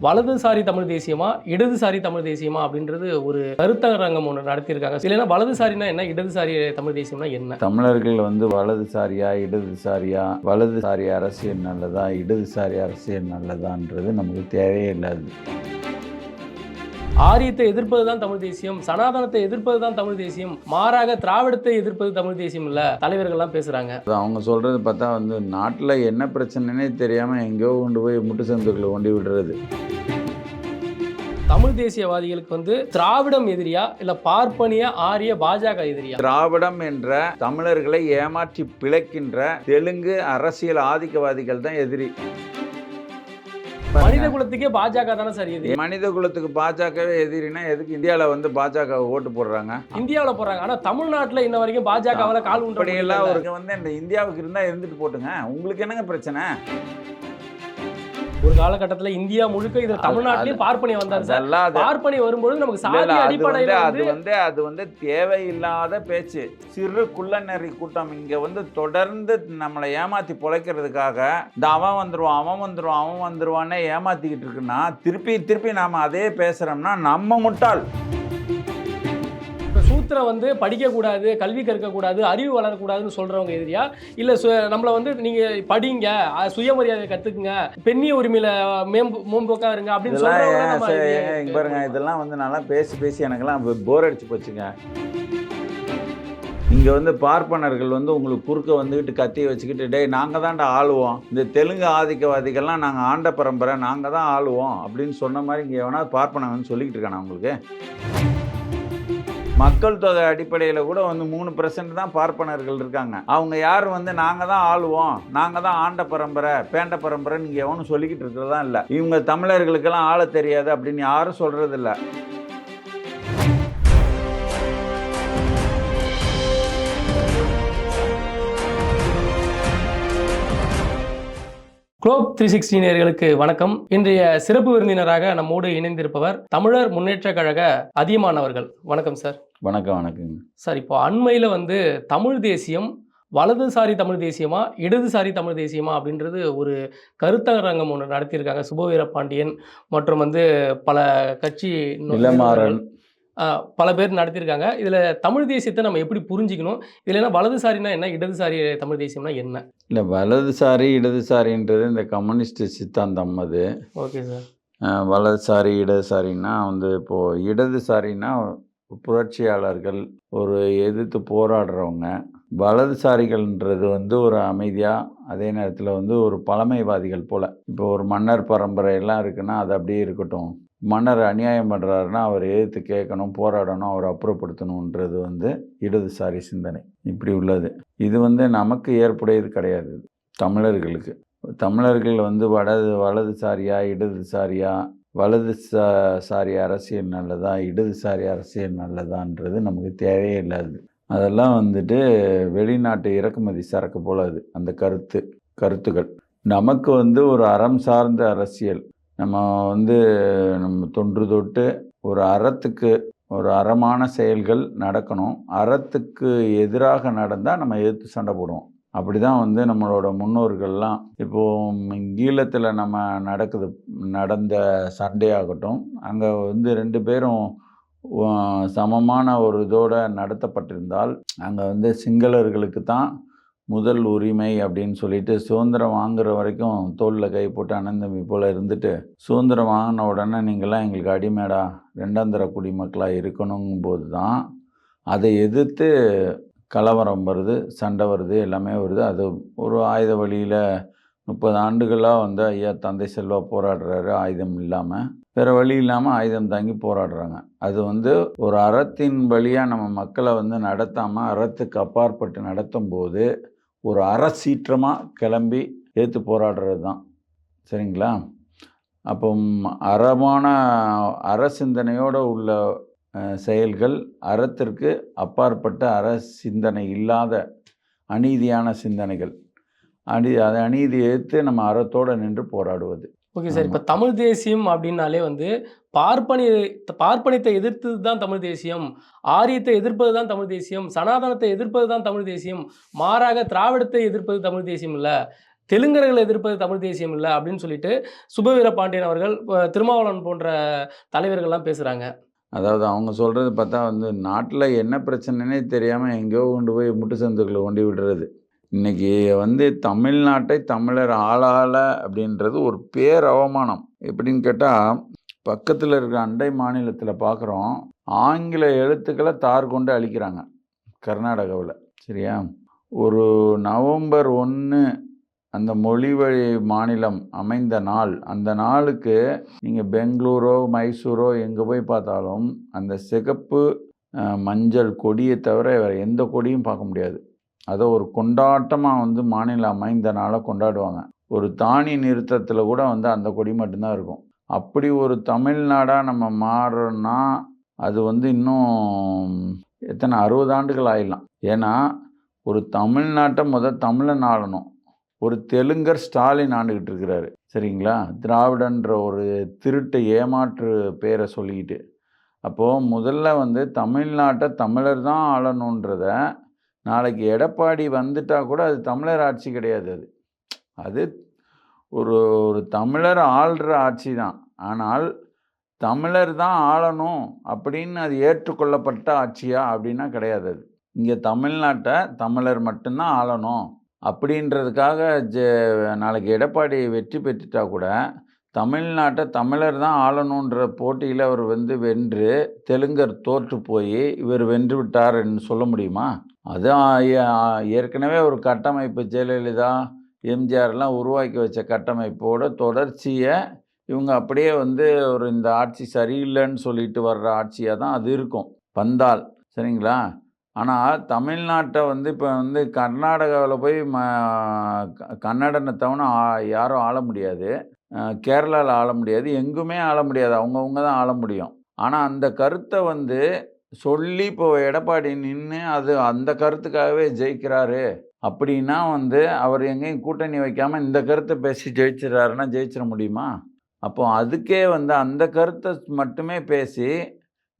வலதுசாரி தமிழ் தேசியமா இடதுசாரி தமிழ் தேசியமா அப்படின்றது ஒரு கருத்தரங்கம் ஒன்று நடத்தியிருக்காங்க. இல்லைன்னா வலதுசாரினா என்ன? இடதுசாரி தமிழ் தேசியம்னா என்ன? தமிழர்கள் வந்து வலதுசாரியா இடதுசாரியா? வலதுசாரி அரசியல் நல்லதா இடதுசாரி அரசியல் நல்லதான்றது நமக்கு தேவையே இல்லாது ஆரியத்தை எதிர்ப்பது தான் தமிழ் தேசியம் சனாதனத்தை எதிர்ப்பது தான் தமிழ் தேசியம் மாறாக திராவிடத்தை எதிர்ப்பது தமிழ் தேசியம் இல்ல. தலைவர்கள்லாம் பேசுறாங்க. அவங்க சொல்றது பார்த்தா வந்து நாட்டில் என்ன பிரச்சனைனே தெரியாம எங்கேயோ கொண்டு போய் முட்டு சந்துக்குள்ள கொண்டு விடுறது. தமிழ் தேசியவாதிகளுக்கு வந்து திராவிடம் எதிரியா இல்ல பார்ப்பனிய ஆரிய பாஜக எதிரியா? திராவிடம் என்ற தமிழர்களை ஏமாற்றி பிழைக்கின்ற தெலுங்கு அரசியல் ஆதிக்கவாதிகள் தான் எதிரி. மனித குலத்துக்கே பாஜக தானே சரி எதிரி? மனித குலத்துக்கு பாஜகவே எதிரினா எதுக்கு இந்தியாவில் வந்து பாஜக ஓட்டு போடுறாங்க? இந்தியாவுல போறாங்க ஆனா தமிழ்நாட்டுல இன்ன வரைக்கும் பாஜகவால கால் உண்டு ஒரு வந்து இந்த இந்தியாவுக்கு இருந்தால் இருந்துட்டு போட்டுங்க. உங்களுக்கு என்னங்க பிரச்சனை? காலகட்டத்துல இந்தியா முழுக்க இதுல தமிழ்நாட்டிலேயே பார்ப்பனிய வந்தாரு சார். பார்ப்பனி வரும்பொழுது நமக்கு சாதி இல்ல, அது வந்து அடிப்படையில அது வந்து அது வந்து தேவையில்லாத பேச்சு. சிறு குள்ளநெறி கூட்டம். இங்க வந்து தொடர்ந்து நம்மளை ஏமாத்தி பொழைக்கிறதுக்காக இந்த அவன் வந்துருவான் அவன் வந்துருவான் அவன் வந்துருவான்னே ஏமாத்திக்கிட்டு இருக்குன்னா திருப்பி திருப்பி நாம அதே பேசுறோம்னா நம்ம முட்டாள். இப்ப சூத்திரம் வந்து படிக்க கூடாது கல்வி கற்க கூடாது அறிவு வளரக்கூடாதுன்னு சொல்றவங்க எதிரியா? இல்ல சு- நம்மள வந்து நீங்க படிங்க சுயமரியாதை கத்துக்குங்க பெண்ணிய உரிமையில மேம்பு மேம்போக்கா இருங்க அப்படின்னு இதெல்லாம் சொல்றவங்க ஏன் நம்ம சே- எதிரியா? இங்க பாருங்க இதெல்லாம் வந்து நல்லா பேசி பேசி எனக்கெல்லாம் போர் அடிச்சு போச்சுங்க. இங்க வந்து பார்ப்பனர்கள் வந்து உங்களுக்கு குறுக்க வந்துக்கிட்டு கத்தியை வச்சுக்கிட்டு டேய் நாங்க தான்டா ஆளுவோம். இந்த தெலுங்கு ஆதிக்கவாதிகள்லாம் நாங்க ஆண்ட பரம்பரை நாங்க தான் ஆளுவோம். அப்படின்னு சொன்ன மாதிரி இங்க எவனா பார்ப்பனன் வந்து சொல்லிக்கிட்டு இருக்கானா உங்களுக்கு? மக்கள் தொகை அடிப்படையில் கூட வந்து மூணு பர்சன்ட் தான் பார்ப்பனர்கள் இருக்காங்க. அவங்க யார் வந்து நாங்கள் தான் ஆளுவோம் நாங்கள் தான் ஆண்ட பரம்பரை பேண்ட பரம்பரை நீங்கள் எவனும் சொல்லிக்கிட்டு இருக்கிறதா இல்லை. இவங்க தமிழர்களுக்கெல்லாம் ஆள தெரியாது அப்படின்னு யாரும் சொல்கிறதில்ல குளோப் த்ரீ சிக்ஸ்டி நேயர்களுக்கு வணக்கம். இன்றைய சிறப்பு விருந்தினராக நம்மோடு இணைந்திருப்பவர் தமிழர் முன்னேற்ற கழக அதியமானவர்கள். வணக்கம் சார். வணக்கம் வணக்கங்க சார் இப்போ அண்மையில் வந்து தமிழ் தேசியம் வலதுசாரி தமிழ் தேசியமா இடதுசாரி தமிழ் தேசியமா அப்படின்றது ஒரு கருத்தரங்கம் ஒன்று நடத்தியிருக்காங்க. சுபவீர பாண்டியன் மற்றும் வந்து பல கட்சி ஆஹ், பல பேர் நடத்தியிருக்காங்க. இதில் தமிழ் தேசியத்தை நம்ம எப்படி புரிஞ்சிக்கணும்? இதில் என்ன வலதுசாரினா என்ன இடதுசாரி தமிழ் தேசியம்னா என்ன? இல்லை வலதுசாரி இடதுசாரின்றது இந்த கம்யூனிஸ்ட் சித்தாந்தம் அது. Okay sir. வலதுசாரி இடதுசாரின்னா வந்து இப்போது இடதுசாரின்னா புரட்சியாளர்கள் ஒரு எதிர்த்து போராடுறவங்க. வலதுசாரிகள்ன்றது வந்து ஒரு அமைதியாக அதே நேரத்தில் வந்து ஒரு பழமைவாதிகள் போல். இப்போ ஒரு மன்னர் பரம்பரை எல்லாம் இருக்குன்னா அது அப்படியே இருக்கட்டும். மன்னர் அநியாயம் பண்ணுறாருன்னா அவர் எதிர்த்து கேட்கணும் போராடணும் அவர் அப்புறப்படுத்தணுன்றது வந்து இடதுசாரி சிந்தனை. இப்படி உள்ளது. இது வந்து நமக்கு ஏற்புடையது கிடையாது. தமிழர்களுக்கு. தமிழர்கள் வந்து வலது வலதுசாரியா இடதுசாரியா? வலது சா சாரி அரசியல் நல்லதா? இடதுசாரி அரசியல் நல்லதான்றது நமக்கு தேவையே இல்லாது. அதெல்லாம் வந்துட்டு வெளிநாட்டு இறக்குமதி சரக்கு போல அது அந்த கருத்து கருத்துக்கள் நமக்கு வந்து ஒரு அறம் சார்ந்த அரசியல். நம்ம வந்து நம்ம தொன்று தொட்டு ஒரு அறத்துக்கு ஒரு அறமான செயல்கள் நடக்கணும். அறத்துக்கு எதிராக நடந்தால் நம்ம எதிர்த்து சண்டை போடுவோம். அப்படி தான் வந்து நம்மளோட முன்னோர்கள்லாம் இப்போது ஈழத்தில் நம்ம நடக்குது நடந்த சண்டையாகட்டும் அங்கே வந்து ரெண்டு பேரும் சமமான ஒரு இதோடு நடத்தப்பட்டிருந்தால் அங்கே வந்து சிங்களர்களுக்கு தான் முதல் உரிமை அப்படின்னு சொல்லிட்டு சுதந்திரம் வாங்குற வரைக்கும் தோளில் கை போட்டு அனந்தமி போல் இருந்துட்டு சுதந்திரம் வாங்கின உடனே நீங்களாம் எங்களுக்கு அடிமேடா ரெண்டாந்தர குடிமக்களாக இருக்கணுங்கும் போது தான் அதை எதிர்த்து கலவரம் வருது சண்டை வருது எல்லாமே வருது. அது ஒரு ஆயுத வழியில் முப்பது ஆண்டுகளாக வந்து ஐயா தந்தை செல்வா போராடுறாரு ஆயுதம் இல்லாமல் வேறு வழி இல்லாமல் ஆயுதம் தாங்கி போராடுறாங்க. அது வந்து ஒரு அறத்தின் வழியாக நம்ம மக்களை வந்து நடத்தாமல் அறத்துக்கு அப்பாற்பட்டு நடத்தும் போது ஒரு அறசீற்றமாக கிளம்பி ஏற்று போராடுறது தான் சரிங்களா? அப்போ அறமான அற சிந்தனையோடு உள்ள செயல்கள் அறத்திற்கு அப்பாற்பட்ட அற சிந்தனை இல்லாத அநீதியான சிந்தனைகள். அநீ அதை அநீதியை எதிர்த்து நம்ம அறத்தோடு நின்று போராடுவது. Okay sir. இப்போ தமிழ் தேசியம் அப்படின்னாலே வந்து பார்ப்பனி பார்ப்பனியத்தை எதிர்த்தது தான் தமிழ் தேசியம். ஆரியத்தை எதிர்ப்பது தான் தமிழ் தேசியம். சனாதனத்தை எதிர்ப்பது தான் தமிழ் தேசியம். மாறாக திராவிடத்தை எதிர்ப்பது தமிழ் தேசியம் இல்லை. தெலுங்கர்கள் எதிர்ப்பது தமிழ் தேசியம் இல்லை அப்படின்னு சொல்லிட்டு சுபவீர பாண்டியன் அவர்கள் திருமாவளவன் போன்ற தலைவர்கள்லாம் பேசுறாங்க. அதாவது அவங்க சொல்கிறது பார்த்தா வந்து நாட்டில் என்ன பிரச்சனைனே தெரியாமல் எங்கேயோ கொண்டு போய் முட்டு சந்துக்குள்ள கொண்டு விடுறது. இன்னைக்கு வந்து தமிழ்நாட்டை தமிழர் ஆளால அப்படின்றது ஒரு பேர் அவமானம் எப்படின்னு கேட்டால் பக்கத்தில் இருக்கிற அண்டை மாநிலத்தில் பார்க்குறோம் ஆங்கில எழுத்துக்களை தார் கொண்டு அழிக்கிறாங்க கர்நாடகாவில். சரியா? ஒரு நவம்பர் ஒன்று அந்த மொழி வழி மாநிலம் அமைந்த நாள் அந்த நாளுக்கு நீங்கள் பெங்களூரோ மைசூரோ எங்கே போய் பார்த்தாலும் அந்த சிகப்பு மஞ்சள் கொடியை தவிர வேறு எந்த கொடியும் பார்க்க முடியாது. அதை ஒரு கொண்டாட்டமாக வந்து மாநில அமைந்த நாளை கொண்டாடுவாங்க. ஒரு தானி நிறுத்தத்தில் கூட வந்து அந்த கொடி மட்டும்தான் இருக்கும். அப்படி ஒரு தமிழ்நாடாக நம்ம மாறோன்னா அது வந்து இன்னும் எத்தனை அறுபது ஆண்டுகள் ஆயிடலாம். ஏன்னா ஒரு தமிழ்நாட்டை முத தமிழன் ஆளணும். ஒரு தெலுங்கர் ஸ்டாலின் ஆண்டுகிட்டு இருக்கிறாரு. சரிங்களா? திராவிடன்ற ஒரு திருட்டு ஏமாற்று பேரை சொல்லிக்கிட்டு. அப்போது முதல்ல வந்து தமிழ்நாட்டை தமிழர் தான் ஆளணுன்றத நாளைக்கு எடப்பாடி வந்துட்டா கூட அது தமிழர் ஆட்சி கிடையாது அது. அது ஒரு ஒரு தமிழர் ஆள்ற ஆட்சி தான். ஆனால் தமிழர் தான் ஆளணும் அப்படின்னு அது ஏற்றுக்கொள்ளப்பட்ட ஆட்சியா அப்படின்னா கிடையாது அது. இங்கே தமிழ்நாட்டை தமிழர் மட்டும்தான் ஆளணும் அப்படின்றதுக்காக ஜெ நாளைக்கு எடப்பாடி வெற்றி பெற்றுட்டா கூட தமிழ்நாட்டை தமிழர் தான் ஆளணுன்ற போட்டியில் அவர் வந்து வென்று தெலுங்கர் தோற்று போய் இவர் வென்று விட்டார்ன்னு சொல்ல முடியுமா? அது ஏற்கனவே ஒரு கட்டமைப்பு ஜெயலலிதா எம்ஜிஆர்லாம் உருவாக்கி வச்ச கட்டமைப்போட தொடர்ச்சியை இவங்க அப்படியே வந்து ஒரு இந்த ஆட்சி சரியில்லைன்னு சொல்லிட்டு வர்ற ஆட்சியாக தான் அது இருக்கும். வந்தால் சரிங்களா? ஆனால் தமிழ்நாட்டை வந்து இப்போ வந்து கர்நாடகாவில் போய் ம க- கன்னடனை தவிர யாரும் ஆள முடியாது. கேரளாவில் ஆள முடியாது. எங்குமே ஆள முடியாது. அவங்கவுங்க தான் ஆள முடியும். ஆனால் அந்த கருத்தை வந்து சொல்லி இப்போ எடப்பாடி நின்று அது அந்த கருத்துக்காகவே ஜெயிக்கிறாரு அப்படின்னா வந்து அவர் எங்கேயும் கூட்டணி வைக்காமல் இந்த கருத்தை பேசி ஜெயிச்சிடறாருன்னா ஜெயிச்சிட முடியுமா? அப்போ அதுக்கே வந்து அந்த கருத்தை மட்டுமே பேசி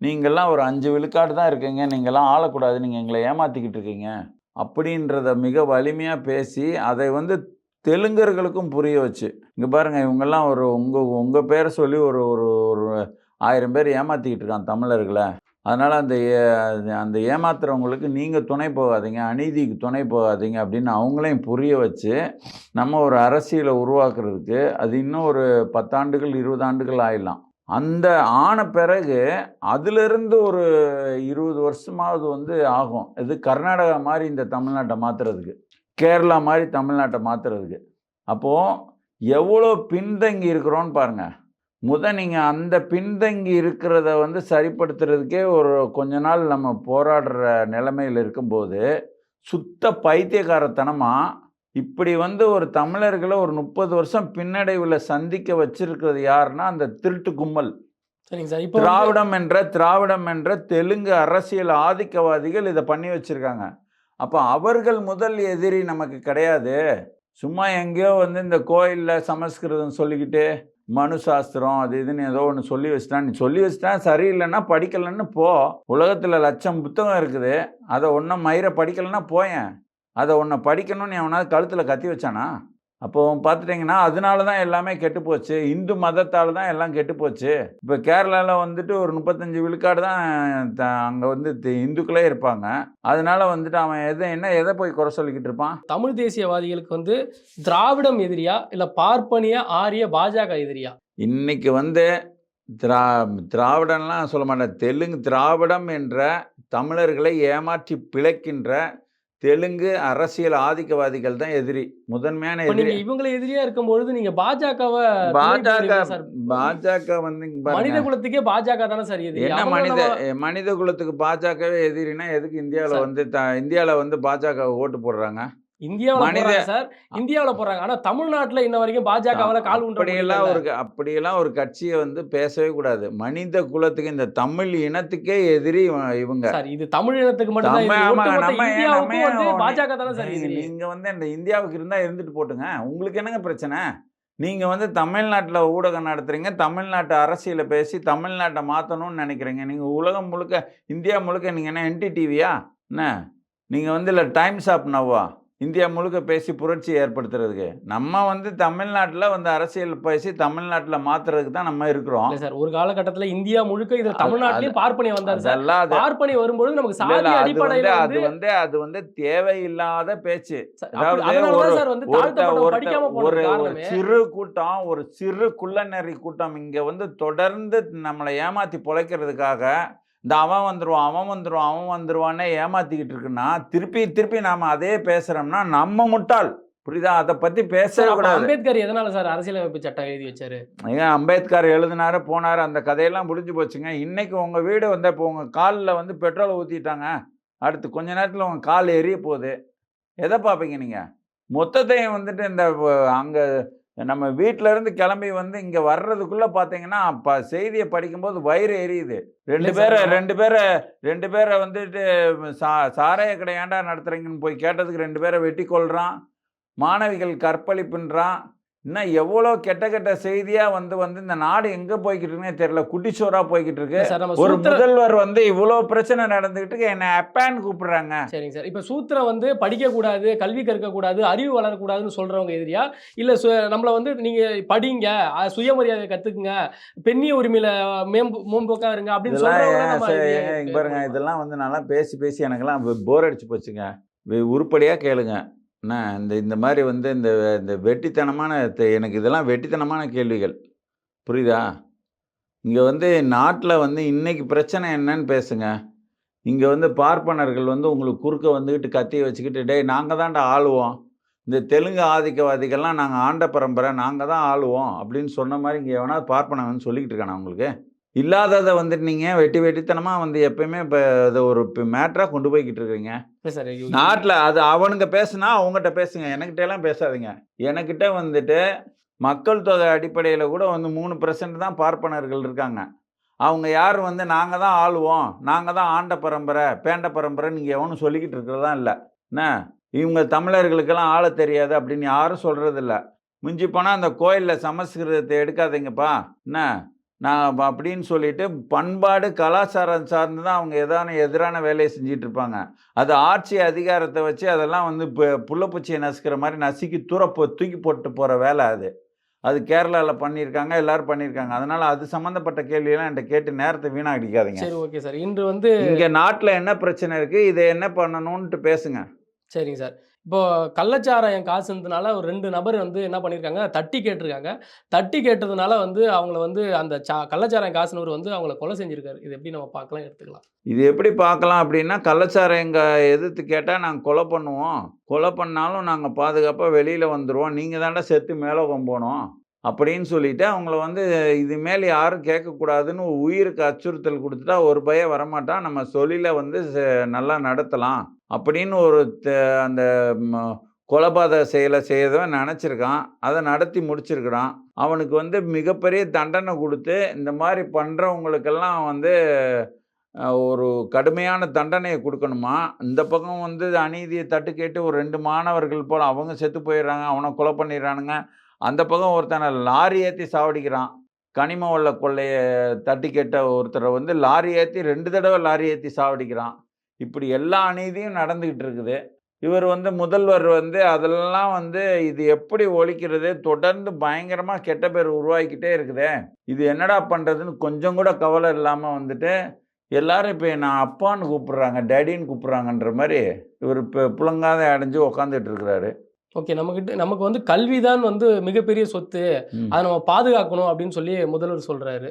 நீங்கள்லாம் ஒரு அஞ்சு விழுக்காடு தான் இருக்கீங்க. நீங்கள்லாம் ஆளக்கூடாது. நீங்கள் எங்களை ஏமாற்றிக்கிட்டு இருக்கீங்க. அப்படின்றத மிக வலிமையாக பேசி அதை வந்து தெலுங்கர்களுக்கும் புரிய வச்சு. இங்கே பாருங்கள் இவங்கெல்லாம் ஒரு உங்கள் உங்கள் பேரை சொல்லி ஒரு ஒரு ஒரு ஆயிரம் பேர் ஏமாற்றிக்கிட்டு இருக்கான் தமிழர்களை. அதனால் அந்த ஏ- அந்த ஏமாத்துறவங்களுக்கு நீங்கள் துணை போகாதீங்க அநீதிக்கு துணை போகாதீங்க அப்படின்னு அவங்களையும் புரிய வச்சு நம்ம ஒரு அரசியலை உருவாக்குறதுக்கு அது இன்னும் ஒரு பத்தாண்டுகள் இருபது ஆண்டுகள் ஆயிடலாம். அந்த ஆன பிறகு அதிலிருந்து ஒரு இருபது வருஷமாவது வந்து ஆகும். இது கர்நாடகா மாதிரி இந்த தமிழ்நாட்டை மாற்றுறதுக்கு கேரளா மாதிரி தமிழ்நாட்டை மாற்றுறதுக்கு அப்போது எவ்வளோ பின்தங்கி இருக்கிறோன்னு பாருங்கள் முத நீங்கள் அந்த பின்தங்கி இருக்கிறத வந்து சரிப்படுத்துறதுக்கே ஒரு கொஞ்ச நாள் நம்ம போராடுற நிலைமையில் இருக்கும்போது சுத்த பைத்தியக்காரத்தனமாக இப்படி வந்து ஒரு தமிழர்களை ஒரு முப்பது வருஷம் பின்னடைவில் சந்திக்க வச்சிருக்கிறது யாருன்னா அந்த திருட்டு கும்பல். சரிங்க சார். இப்போ திராவிடம் என்ற திராவிடம் என்ற தெலுங்கு அரசியல் ஆதிக்கவாதிகள் இதை பண்ணி வச்சிருக்காங்க. அப்போ அவர்கள் முதல் எதிரி நமக்கு கிடையாது. சும்மா எங்கேயோ வந்து இந்த கோயிலில் சமஸ்கிருதம் சொல்லிக்கிட்டு மனு சாஸ்திரம் அது இதுன்னு ஏதோ ஒன்று சொல்லி வச்சிட்டான் நீ சொல்லி வச்சிட்டா சரியில்லைன்னா படிக்கலைன்னு போ. உலகத்தில் லட்சம் புத்தகம் இருக்குது. அதை ஒன்றும் மயிரை படிக்கலைன்னா போயேன். அதை ஒன்றை படிக்கணும்னு எவனாவது கழுத்தில் கத்தி வச்சானா? அப்போ பார்த்துட்டிங்கன்னா அதனால தான் எல்லாமே கெட்டு போச்சு. இந்து மதத்தால் தான் எல்லாம் கெட்டு போச்சு. இப்போ கேரளாவில் வந்துட்டு ஒரு முப்பத்தஞ்சு விழுக்காடு தான் அங்கே வந்து இந்துக்களே இருப்பாங்க. அதனால வந்துட்டு அவன் எதை என்ன எதை போய் குறை சொல்லிக்கிட்டு இருப்பான்? தமிழ் தேசியவாதிகளுக்கு வந்து திராவிடம் எதிரியா? இல்ல பார்ப்பனிய ஆரிய பாஜக எதிரியா? இன்னைக்கு வந்து திரா திராவிடம்லாம் சொல்ல மாட்டேன். தெலுங்கு திராவிடம் என்ற தமிழர்களை ஏமாற்றி பிழைக்கின்ற தெலுங்கு அரசியல் ஆதிக்கவாதிகள் தான் எதிரி. முதன்மையான எதிரி. இவங்களை எதிரியா இருக்கும் பொழுது நீங்க பாஜகவை பாஜக பாஜக வந்து. மனித குலத்துக்கே பாஜக தானே சார் எதிரி. என்ன மனித மனித குலத்துக்கு பாஜகவே எதிரினா எதுக்கு இந்தியாவில். வந்து த இந்தியாவில் வந்து பாஜக ஓட்டு போடுறாங்க? இந்தியாவுல சார். இந்தியாவுல போறாங்க. ஆனா தமிழ்நாட்டுல இன்ன வரைக்கும் பாஜகவால கால் அப்படியெல்லாம். ஒரு அப்படியெல்லாம் ஒரு கட்சியை வந்து பேசவே கூடாது. மனித குலத்துக்கு இந்த தமிழ் இனத்துக்கே எதிரி இவ- இவங்க. சார் இது தமிழ் இனத்துக்கு மட்டும் பாஜக தானே சார் நீங்க- வந்து இந்த இந்தியாவுக்கு இருந்தா இருந்துட்டு போட்டுங்க. உங்களுக்கு என்னங்க பிரச்சனை? நீங்க வந்து தமிழ்நாட்டில் ஊடகம் நடத்துறீங்க. தமிழ்நாட்டு அரசியலை பேசி தமிழ்நாட்டை மாற்றணும்னு நினைக்கிறீங்க. நீங்க உலகம் முழுக்க இந்தியா முழுக்க நீங்க என்ன என்டி டிவியா என்ன? நீங்க வந்து இல்லை டைம்ஸ் ஆப் நவ்வா இந்தியா முழுக்க பேசி புரட்சி ஏற்படுத்துறதுக்கு. நம்ம வந்து தமிழ்நாட்டில் வந்து அரசியல் பேசி தமிழ்நாட்டில் மாத்துறதுக்கு தான் நம்ம இருக்கிறோம். சார் ஒரு காலகட்டத்துல இந்தியா முழுக்க இது தமிழ்நாட்டிலயும் பார்ப்பனியம் வந்தாரு சார். பார்ப்பனியம் வரும்பொழுது நமக்கு சாதி அடிப்படையில வந்து அது வந்து அது வந்து தேவையில்லாத பேச்சு. ஒரு- ஒரு சிறு கூட்டம் ஒரு சிறு குள்ளநெறி கூட்டம் இங்க வந்து தொடர்ந்து நம்மளை ஏமாத்தி பொழைக்கிறதுக்காக இந்த அவன் வந்துருவான் அவன் வந்துருவான் அவன் வந்துருவான்னே ஏமாத்திக்கிட்டு இருக்குன்னா திருப்பி திருப்பி நாம அதே பேசுறோம்னா நம்ம முட்டாள். புரியுதா? அதை பேசவே அப்ப கூடாது. அம்பேத்கர் எதனால சார் அரசியலமைப்பு சட்டம் எழுதி வச்சாரு? ஏன் அம்பேத்கர் எழுதினாரு போனாரு அந்த கதையெல்லாம் முடிஞ்சு போச்சுங்க. இன்னைக்கு உங்க வீடு வந்து இப்போ உங்க காலில் வந்து பெட்ரோல் ஊத்திட்டாங்க. அடுத்து கொஞ்ச நேரத்தில் உங்க கால் எரிய போகுது. எதை பார்ப்பீங்க நீங்க? மொத்தத்தையும் வந்துட்டு இந்த அங்க நம்ம வீட்ல இருந்து கிளம்பி வந்து இங்க வர்றதுக்குள்ள பாத்தீங்கன்னா ப செய்தியை படிக்கும்போது வயிறு எரியுது. ரெண்டு பேரை ரெண்டு பேரை ரெண்டு பேரை வந்துட்டு சா சாராய கடை ஏன்டா நடத்துறீங்கன்னு போய் கேட்டதுக்கு ரெண்டு பேரை வெட்டி கொள்றான் மாணவிகள் கற்பழிப்புன்றான். இன்னும் எவ்வளோ கெட்ட கெட்ட செய்தியா வந்து வந்து இந்த நாடு எங்க போய்கிட்டு இருக்குன்னே தெரியல. குட்டிச்சோரா போய்கிட்டு இருக்கு சார் நம்ம ஒரு சூத்திர முதல்வர் வந்து இவ்வளோ பிரச்சனை நடந்துகிட்டு இருக்கு. என்னை அப்பான்னு கூப்பிடுறாங்க. சரிங்க சார். இப்ப சூத்திரம் வந்து படிக்க கூடாது கல்வி கற்க கூடாது அறிவு வளரக்கூடாதுன்னு சொல்றவங்க எதிரியா? இல்ல சு நம்மள வந்து நீங்க படிங்க சுயமரியாதை கத்துக்குங்க பெண்ணிய உரிமையில மேம்பு மேம்போக்கா இருங்க அப்படின்னு இருக்கு. பாருங்க இதெல்லாம் வந்து நல்லா பேசி பேசி எனக்கெல்லாம் போர் அடிச்சு போச்சுங்க. வே- உருப்படியா கேளுங்க. அண்ணா இந்த இந்த மாதிரி வந்து இந்த இந்த வெட்டித்தனமான தெ- எனக்கு இதெல்லாம் வெட்டித்தனமான கேள்விகள். புரியுதா? இங்கே வந்து நாட்டில் வந்து இன்னைக்கு பிரச்சனை என்னன்னு பேசுங்க. இங்கே வந்து பார்ப்பனர்கள் வந்து உங்களுக்கு குறுக்க வந்துக்கிட்டு கத்தியை வச்சுக்கிட்டு டேய் நாங்கள் தான்டா ஆளுவோம். இந்த தெலுங்கு ஆதிக்கவாதிகள்லாம் நாங்கள் ஆண்ட பரம்பரை நாங்கள் தான் ஆளுவோம். அப்படின்னு சொன்ன மாதிரி இங்கே எவனா பார்ப்பனவன் சொல்லிக்கிட்டு இருக்கானா உங்களுக்கு? இல்லாததை வந்துட்டு நீங்கள் வெட்டி வெட்டித்தனமாக வந்து எப்பயுமே இப்போ அதை ஒரு மேட்டராக கொண்டு போய்கிட்டு ஐயோ, நாட்டில் அது அவனுங்க பேசுனா அவங்ககிட்ட பேசுங்க. எனக்கிட்ட எல்லாம் பேசாதீங்க. எனக்கிட்ட வந்துட்டு மக்கள் தொகை அடிப்படையில் கூட வந்து மூணு பர்சன்ட் தான் பார்ப்பனர்கள் இருக்காங்க. அவங்க யார் வந்து நாங்கள் தான் ஆளுவோம். நாங்கள் தான் ஆண்ட பரம்பரை பேண்ட பரம்பரை நீங்கள் எவனும் சொல்லிக்கிட்டு இருக்கிறதா இல்லை. என்ன? இவங்க தமிழர்களுக்கெல்லாம் ஆள தெரியாது அப்படின்னு யாரும் சொல்கிறது இல்லை மிஞ்சி போனால் அந்த கோயிலில் சமஸ்கிருதத்தை எடுக்காதீங்கப்பா. என்ன? நான் அப்ப அப்படின்னு சொல்லிட்டு பண்பாடு கலாச்சாரம் சார்ந்து தான் அவங்க எதான எதிரான வேலையை செஞ்சிட்டு இருப்பாங்க. அது ஆட்சி அதிகாரத்தை வச்சு அதெல்லாம் வந்து இப்போ புள்ளப்பூச்சியை நசுக்கிற மாதிரி நசுக்கி தூர போ தூக்கி போட்டு போகிற வேலை அது. அது கேரளாவில் பண்ணியிருக்காங்க எல்லாரும் பண்ணியிருக்காங்க. அதனால அது சம்மந்தப்பட்ட கேள்வியெல்லாம் என்கிட்ட கேட்டு நேரத்தை வீணாடிக்காதீங்க சரி ஓகே சார். இன்று வந்து இங்கே நாட்டில் என்ன பிரச்சனை இருக்குது இதை என்ன பண்ணணும்ன்ட்டு பேசுங்க. சரிங்க சார். இப்போ கள்ளச்சாராயம் காசுன்றதுனால ஒரு ரெண்டு நபர் வந்து என்ன பண்ணியிருக்காங்க தட்டி கேட்டிருக்காங்க. தட்டி கேட்டதுனால வந்து அவங்கள வந்து அந்த சா கள்ளச்சாராயம் காசுனவர் வந்து அவங்கள கொலை செஞ்சுருக்காரு. இது எப்படி நம்ம பார்க்கலாம் எடுத்துக்கலாம். இது எப்படி பார்க்கலாம் அப்படின்னா கள்ளச்சாராயங்க எங்கள் எதிர்த்து கேட்டால் நாங்கள் கொலை பண்ணுவோம். கொலை பண்ணாலும் நாங்கள் பாதுகாப்பாக வெளியில் வந்துடுவோம் நீங்கள் தாண்டா செத்து மேலே போனோம் அப்படின்னு சொல்லிட்டு அவங்கள வந்து இது மேலே யாரும் கேட்கக்கூடாதுன்னு உயிருக்கு அச்சுறுத்தல் கொடுத்துட்டா ஒரு பையன் வரமாட்டான். நம்ம தொழிலை வந்து ச- நல்லா நடத்தலாம். அப்படின்னு ஒரு த- அந்த ம, கொலைபாதக செயலை செய்யறவன் நினச்சிருக்கான். அதை நடத்தி முடிச்சிருக்கிறான். அவனுக்கு வந்து மிகப்பெரிய தண்டனை கொடுத்து இந்த மாதிரி பண்ணுறவங்களுக்கெல்லாம் வந்து ஒரு கடுமையான தண்டனையை கொடுக்கணுமா? இந்த பக்கம் வந்து அநீதியை தட்டு கேட்டு ஒரு ரெண்டு மாணவர்கள் போல் அவங்க செத்து போயிடுறாங்க அவனை கொலை பண்ணிடுறானுங்க அந்த பக்கம் ஒருத்தனை லாரி ஏற்றி சாவடிக்கிறான். கனிம வள கொள்ளையை தட்டி கேட்ட ஒருத்தரை வந்து லாரி ஏற்றி ரெண்டு தடவை லாரி ஏற்றி சாவடிக்கிறான். இப்படி எல்லா அநீதியும் நடந்துக்கிட்டு இருக்குது. இவர் வந்து முதல்வர் வந்து அதெல்லாம் வந்து இது எப்படி ஒழிக்கிறது? தொடர்ந்து பயங்கரமாக கெட்ட பேர் உருவாக்கிட்டே இருக்குதே. இது என்னடா பண்ணுறதுன்னு கொஞ்சம் கூட கவலை இல்லாமல் வந்துட்டு எல்லாரும் இப்போ நான் அப்பான்னு கூப்பிட்றாங்க டேடின்னு கூப்பிட்றாங்கன்ற மாதிரி இவர் இப்போ புழங்காத அடைஞ்சு உக்காந்துட்டு இருக்கிறாரு. ஓகே நமக்கிட்ட நமக்கு வந்து கல்வி தான் வந்து மிகப்பெரிய சொத்து. அதை நம்ம பாதுகாக்கணும் அப்படின்னு சொல்லி முதல்வர் சொல்றாரு.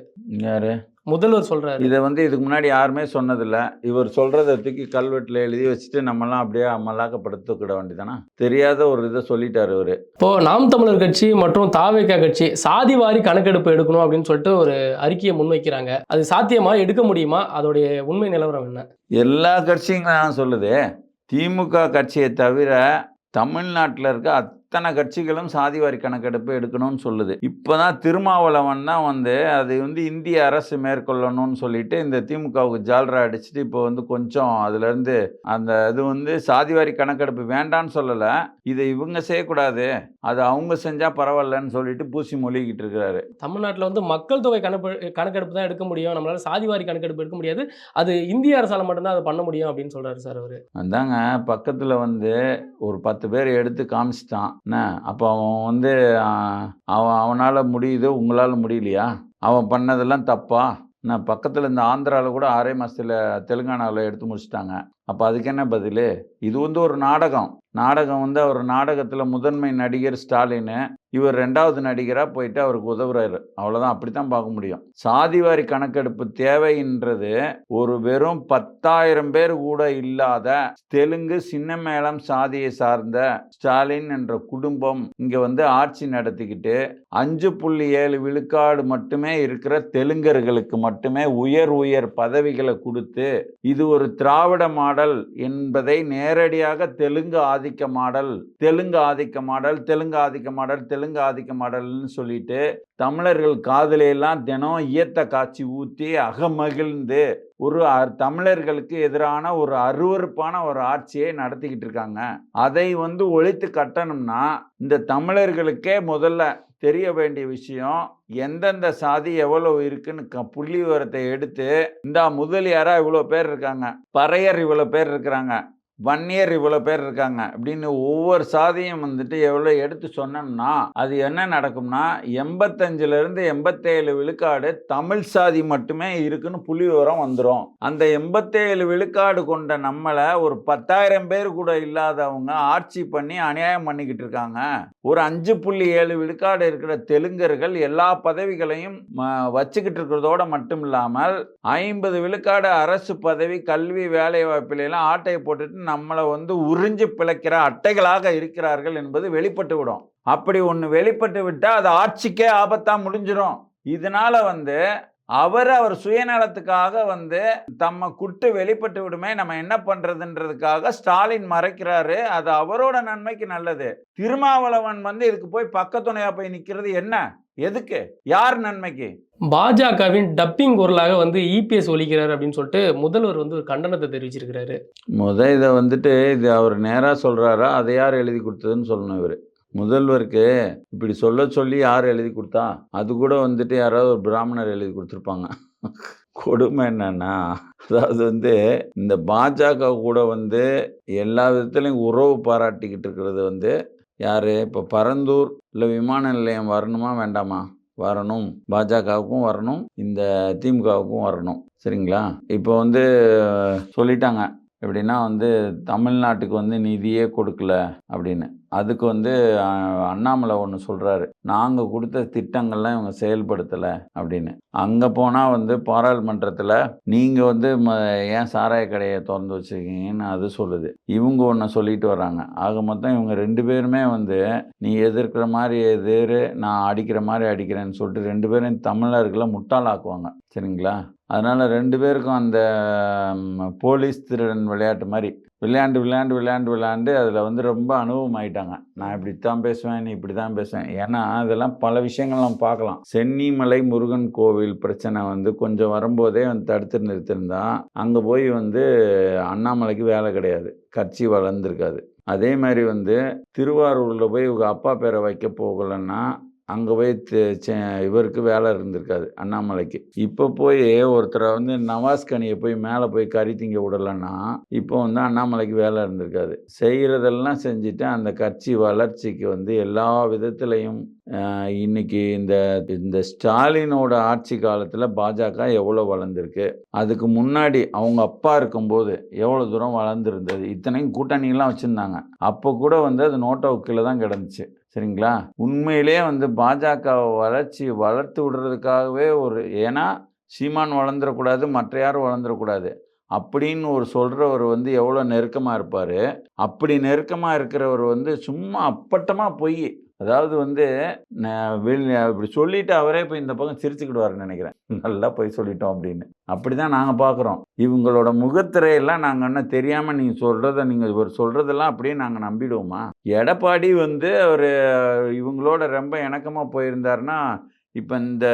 யாரு? முதல்வர் சொல்றாரு. இதை வந்து இதுக்கு முன்னாடி யாருமே சொன்னதில்ல. இவர் சொல்கிறத தூக்கி கல்வெட்டில் எழுதி வச்சுட்டு நம்மலாம் அப்படியே அமலாக்கப்படுத்திக்கிட வேண்டியதானா தெரியாத ஒரு இதை சொல்லிட்டாரு இவர். இப்போ நாம் தமிழர் கட்சி மற்றும் தாவேக்கா கட்சி சாதிவாரி கணக்கெடுப்பு எடுக்கணும் அப்படின்னு சொல்லிட்டு ஒரு அறிக்கையை முன்வைக்கிறாங்க. அது சாத்தியமா எடுக்க முடியுமா? அதோடைய உண்மை நிலவரம் என்ன? எல்லா கட்சியும் நான் சொல்லுது. திமுக கட்சியை தவிர தமிழ்நாட்டில் இருக்க அத்தனை கட்சிகளும் சாதிவாரி கணக்கெடுப்பு எடுக்கணும்னு சொல்லுது. இப்போ தான் திருமாவளவன் தான் வந்து அது வந்து இந்திய அரசு மேற்கொள்ளணும்னு சொல்லிட்டு இந்த திமுகவுக்கு ஜால்ரா அடிச்சுட்டு இப்போ வந்து கொஞ்சம் அதுலேருந்து அந்த இது வந்து சாதிவாரி கணக்கெடுப்பு வேண்டான்னு சொல்லலை. இதை இவங்க செய்யக்கூடாது. அது அவங்க செஞ்சா பரவாயில்லன்னு சொல்லிட்டு பூசி மொழிகிட்டு இருக்கிறாரு. தமிழ்நாட்டில் வந்து மக்கள் தொகை கணக்கு கணக்கெடுப்பு தான் எடுக்க முடியும். நம்மளால சாதிவாரி கணக்கெடுப்பு எடுக்க முடியாது. அது இந்திய அரசால மட்டும்தான் அதை பண்ண முடியும் அப்படின்னு சொல்றாரு சார் அவரு. அதாங்க பக்கத்தில் வந்து ஒரு பத்து பேர் எடுத்து காமிச்சிட்டான். என்ன? அப்போ அவன் வந்து அவன் அவனால் முடியுது உங்களால் முடியலையா? அவன் பண்ணதெல்லாம் தப்பா? என்ன பக்கத்தில் இந்த ஆந்திராவில் கூட ஆறே மாதத்தில் தெலுங்கானாவில் எடுத்து முடிச்சிட்டாங்க. அப்போ அதுக்கு என்ன பதில்? இது வந்து ஒரு நாடகம். நாடகம் வந்து அவர் நாடகத்தில் முதன்மை நடிகர் ஸ்டாலின் இவர் ரெண்டாவது நடிகராக போயிட்டு அவருக்கு உதவுறாரு. அவ்வளோதான் அப்படி தான் பார்க்க முடியும். சாதிவாரி கணக்கெடுப்பு தேவைன்றது ஒரு வெறும் பத்தாயிரம் பேர் கூட இல்லாத தெலுங்கு சின்னமேளம் சாதியை சார்ந்த ஸ்டாலின் என்ற குடும்பம் இங்கே வந்து ஆட்சி நடத்திக்கிட்டு அஞ்சு புள்ளி ஏழு விழுக்காடு மட்டுமே இருக்கிற தெலுங்கர்களுக்கு மட்டுமே உயர் உயர் பதவிகளை கொடுத்து இது ஒரு திராவிட மாடல் என்பதை நேரடியாக தெலுங்கு ஆதிக்க மாடல் தெலுங்கு ஆதிக்க மாடல் தெலுங்கு ஆதிக்க மாடல் தெலுங்கு ஆதிக்க மாடல்னு சொல்லிட்டு தமிழர்கள் காதலையெல்லாம் தினம் ஈயத்த காட்சி ஊற்றி அகமகிழ்ந்து ஒரு அ- தமிழர்களுக்கு எதிரான ஒரு அருவருப்பான ஒரு ஆட்சியை நடத்திக்கிட்டு இருக்காங்க. அதை வந்து ஒழித்து கட்டணும்னா இந்த தமிழர்களுக்கே முதல்ல தெரிய வேண்டிய விஷயம் எந்தெந்த சாதி எவ்வளவு இருக்குன்னு க புள்ளி விவரத்தை எடுத்து இந்த முதலியாரா இவ்வளோ பேர் இருக்காங்க பறையர் இவ்வளோ பேர் இருக்கிறாங்க. வன்னியர் இவ்வளோ பேர் இருக்காங்க. அப்படின்னு ஒவ்வொரு சாதியும் வந்துட்டு எவ்வளோ எடுத்து சொன்னோம்னா அது என்ன நடக்கும்னா எண்பத்தஞ்சிலேருந்து எண்பத்தேழு விழுக்காடு தமிழ் சாதி மட்டுமே இருக்குன்னு புள்ளி விவரம் வந்துடும் அந்த எண்பத்தேழு விழுக்காடு கொண்ட நம்மளை ஒரு பத்தாயிரம் பேர் கூட இல்லாதவங்க ஆட்சி பண்ணி அநியாயம் பண்ணிக்கிட்டு இருக்காங்க. ஒரு அஞ்சு புள்ளி ஏழு விழுக்காடு இருக்கிற தெலுங்கர்கள் எல்லா பதவிகளையும் வச்சுக்கிட்டு இருக்கிறதோட மட்டும் இல்லாமல் ஐம்பது விழுக்காடு அரசு பதவி கல்வி வேலை வாய்ப்பில ஆட்டையை போட்டுட்டு நம்மளை வந்து உறிஞ்சு பிழைக்கிற அட்டைகளாக இருக்கிறார்கள் என்பது வெளிப்பட்டு விடும் அப்படி ஒன்று வெளிப்பட்டு விட்டால் அது ஆட்சிக்கே ஆபத்தாக முடிஞ்சிடும். இதனால வந்து அவர் அவர் சுயநலத்துக்காக வந்து தம்ம குட்டு வெளிப்பட்டு விடுமே நம்ம என்ன பண்றதுன்றதுக்காக ஸ்டாலின் மறைக்கிறாரு. அது அவரோட நன்மைக்கு நல்லது. திருமாவளவன் வந்து இதுக்கு போய் பக்கத்துணையா போய் நிக்கிறது என்ன? எதுக்கு? யார் நன்மைக்கு? பாஜகவின் டப்பிங் குரலாக வந்து இபிஎஸ் ஒலிக்கிறார் அப்படின்னு சொல்லிட்டு முதல்வர் வந்து ஒரு கண்டனத்தை தெரிவிச்சிருக்கிறாரு. முத இதை வந்துட்டு இது அவர் நேராக சொல்கிறாரா அதை யார் எழுதி கொடுத்ததுன்னு சொல்லணும் இவர். முதல்வருக்கு இப்படி சொல்ல சொல்லி யார் எழுதி கொடுத்தா? அது கூட வந்துட்டு யாராவது ஒரு பிராமணர் எழுதி கொடுத்துருப்பாங்க. கொடுமை என்னன்னா அதாவது வந்து இந்த பாஜக கூட வந்து எல்லா விதத்துலையும் உறவு பாராட்டிக்கிட்டு இருக்கிறது வந்து யார்? இப்போ பரந்தூர் இல்லை விமான நிலையம் வரணுமா வேண்டாமா? வரணும். பாஜகவுக்கும் வரணும். இந்த திமுகவுக்கும் வரணும். சரிங்களா? இப்போ வந்து சொல்லிட்டாங்க. எப்படின்னா வந்து தமிழ்நாட்டுக்கு வந்து நிதியே கொடுக்கல அப்படின்னு. அதுக்கு வந்து அண்ணாமலை ஒன்று சொல்கிறாரு நாங்கள் கொடுத்த திட்டங்கள்லாம் இவங்க செயல்படுத்தலை அப்படின்னு. அங்கே போனால் வந்து பாராளுமன்றத்தில் நீங்கள் வந்து ம ஏன் சாராய கடையை திறந்து வச்சுருக்கீங்கன்னு அது சொல்லுது. இவங்க ஒன்று சொல்லிட்டு வராங்க ஆக மொத்தம் இவங்க ரெண்டு பேருமே வந்து நீ எதிர்க்கிற மாதிரி எதிர் நான் அடிக்கிற மாதிரி அடிக்கிறேன்னு சொல்லிட்டு ரெண்டு பேரும் தமிழர்களை முட்டாளாக்குவாங்க. சரிங்களா? அதனால் ரெண்டு பேருக்கும் அந்த போலீஸ் திருடன் விளையாட்டு மாதிரி விளையாண்டு விளையாண்டு விளையாண்டு விளையாண்டு அதில் வந்து ரொம்ப அனுபவம் ஆயிட்டாங்க நான் இப்படி தான் பேசுவேன் நீ இப்படி தான் பேசுவேன். ஏன்னா அதெல்லாம் பல விஷயங்கள் நம்ம பார்க்கலாம். சென்னிமலை முருகன் கோவில் பிரச்சனை வந்து கொஞ்சம் வரும்போதே வந்து தடுத்து நிறுத்திருந்தா அங்கே போய் வந்து அண்ணாமலைக்கு வேலை கிடையாது. கட்சி வளர்ந்துருக்காது. அதே மாதிரி வந்து திருவாரூரில் போய் இவங்க அப்பா பேரை வைக்க போகலைன்னா அங்கே போய் இவருக்கு வேலை இருந்திருக்காது அண்ணாமலைக்கு. இப்போ போய் ஒருத்தரை வந்து நவாஸ் கனியை போய் மேலே போய் கறி திங்க விடலைன்னா இப்போ வந்து அண்ணாமலைக்கு வேலை இருந்திருக்காது. செய்கிறதெல்லாம் செஞ்சுட்டு அந்த கட்சி வளர்ச்சிக்கு வந்து எல்லா விதத்துலையும் இன்னைக்கு இந்த இந்த ஸ்டாலினோட ஆட்சி காலத்தில் பாஜக எவ்வளோ வளர்ந்துருக்கு. அதுக்கு முன்னாடி அவங்க அப்பா இருக்கும்போது எவ்வளோ தூரம் வளர்ந்துருந்தது. இத்தனையும் கூட்டணிலாம் வச்சுருந்தாங்க. அப்போ கூட வந்து அது நோட்டா தான் கிடந்துச்சு. சரிங்களா? உண்மையிலே வந்து பாஜக வளர்ச்சி வளர்த்து விடுறதுக்காகவே ஒரு ஏன்னா சீமான் வளர்ந்துடக்கூடாது மற்ற யாரும் வளர்ந்துடக்கூடாது அப்படின்னு ஒரு சொல்கிறவர் வந்து எவ்வளோ நெருக்கமாக இருப்பார். அப்படி நெருக்கமாக இருக்கிறவர் வந்து சும்மா அப்பட்டமாக போய் அதாவது வந்து நான் வெளி இப்படி சொல்லிட்டு அவரே போய் இந்த பக்கம் சிரிச்சுக்கிடுவாருன்னு நினைக்கிறேன். நல்லா போய் சொல்லிட்டோம் அப்படின்னு. அப்படி தான் நாங்கள் பார்க்குறோம் இவங்களோட முகத்திரையெல்லாம் நாங்கள் என்ன தெரியாமல் நீங்கள் சொல்கிறத நீங்கள் ஒரு சொல்கிறதெல்லாம் அப்படியே நாங்கள் நம்பிடுவோமா? எடப்பாடி வந்து அவர் இவங்களோட ரொம்ப இணக்கமாக போயிருந்தாருன்னா இப்போ இந்த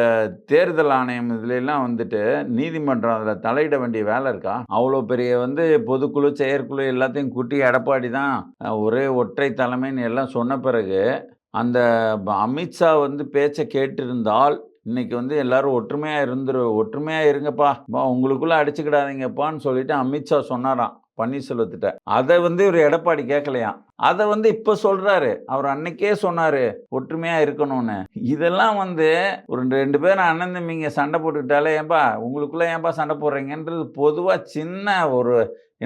தேர்தல் ஆணையம் இதுல எல்லாம் வந்துட்டு நீதிமன்றம் அதில் தலையிட வேண்டிய வேலை இருக்கா? அவ்வளோ பெரிய வந்து பொதுக்குழு செயற்குழு எல்லாத்தையும் கூட்டி எடப்பாடி தான் ஒரே ஒற்றை தலைமைன்னு எல்லாம் சொன்ன பிறகு அந்த ப- அமித்ஷா வந்து பேச்சை கேட்டிருந்தால் இன்னைக்கு வந்து எல்லாரும் ஒற்றுமையாக இருந்துரு ஒற்றுமையாக இருங்கப்பா பா, அடிச்சுக்கிடாதீங்கப்பான்னு சொல்லிட்டு அமித்ஷா சொன்னாராம். பன்னீர்செல்வத்திட்ட. அதை வந்து இவர் எடப்பாடி கேட்கலையாம் அதை வந்து இப்போ சொல்றாரு. அவர் அன்னைக்கே சொன்னாரு ஒற்றுமையா இருக்கணும்னு. இதெல்லாம் வந்து ஒரு ரெண்டு பேரும் அண்ணன் தம்பிங்க சண்டை போட்டுக்கிட்டாலே ஏன்பா உங்களுக்குள்ள ஏன்பா சண்டை போடுறீங்கன்றது? பொதுவா சின்ன ஒரு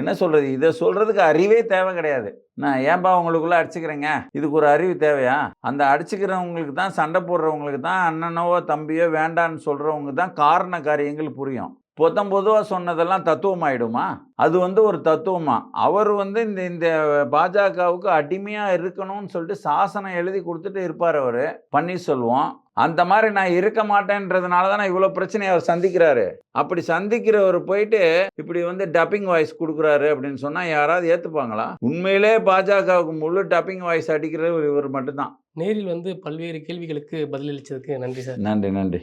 என்ன சொல்றது? இதை சொல்றதுக்கு அறிவே தேவை கிடையாது. நான் ஏன்பா உங்களுக்குள்ள அடிச்சுக்கிறேங்க? இதுக்கு ஒரு அறிவு தேவையா? அந்த அடிச்சுக்கிறவங்களுக்கு தான் சண்டை போடுறவங்களுக்கு தான் அண்ணனோ தம்பியோ வேண்டான்னு சொல்றவங்க தான் காரண காரியங்கள் புரியும். பொத்தம் பொதுவாக சொன்னதெல்லாம் தத்துவம் ஆயிடுமா அது வந்து ஒரு தத்துவமா? அவர் வந்து இந்த இந்த பாஜகவுக்கு அடிமையாக இருக்கணும்னு சொல்லிட்டு சாசனம் எழுதி கொடுத்துட்டு இருப்பார் அவர் பன்னீர்செல்வம். அந்த மாதிரி நான் இருக்க மாட்டேன்றதுனால தான் இவ்வளோ பிரச்சனையை அவர் சந்திக்கிறாரு. அப்படி சந்திக்கிறவர் போயிட்டு இப்படி வந்து டப்பிங் வாய்ஸ் கொடுக்குறாரு அப்படின்னு சொன்னால் யாராவது ஏற்றுப்பாங்களா உண்மையிலே பாஜகவுக்கு முழு டப்பிங் வாய்ஸ் அடிக்கிறது இவர் மட்டும்தான். நேரில் வந்து பல்வேறு கேள்விகளுக்கு பதிலளிச்சதுக்கு நன்றி சார். நன்றி நன்றி.